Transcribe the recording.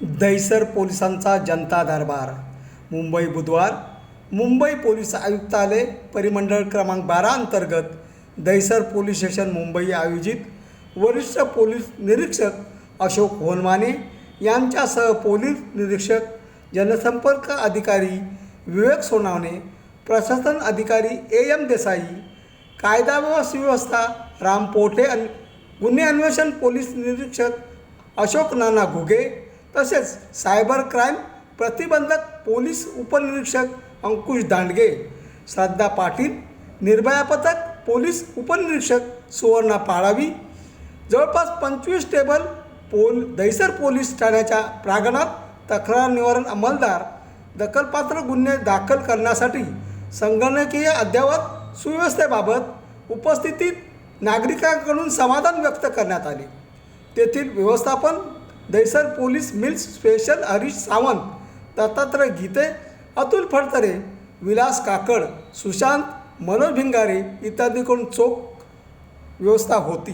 दहिसर पोलिसांचा जनता दरबार. मुंबई बुधवार मुंबई पोलीस आयुक्तालय परिमंडळ क्रमांक बारा अंतर्गत दहिसर पोलीस स्टेशन मुंबई आयोजित वरिष्ठ पोलीस निरीक्षक अशोक होनमाने यांच्यासह पोलीस निरीक्षक जनसंपर्क अधिकारी विवेक सोनावणे प्रशासन अधिकारी ए एम देसाई कायदा व सुव्यवस्था राम पोटे अन गुन्हे अन्वेषण पोलीस निरीक्षक अशोक नाना घुगे तसेच सायबर क्राईम प्रतिबंधक पोलीस उपनिरीक्षक अंकुश दांडगे श्रद्धा पाटील निर्भया पथक पोलीस उपनिरीक्षक सुवर्णा पाळावी जवळपास पंचवीस टेबल पोल दहिसर पोलीस ठाण्याच्या प्रांगणात तक्रार निवारण अंमलदार दखलपात्र गुन्हे दाखल करण्यासाठी संगणकीय अद्ययावत सुव्यवस्थेबाबत उपस्थितीत नागरिकांकडून समाधान व्यक्त करण्यात आले. तेथील व्यवस्थापन Dahisar police mills special Harish Sawant Dattatray Gite Atul Phadtare Vilas Kakad Sushant Manoj Bhingare इत्यादीकडून चोख व्यवस्था होती.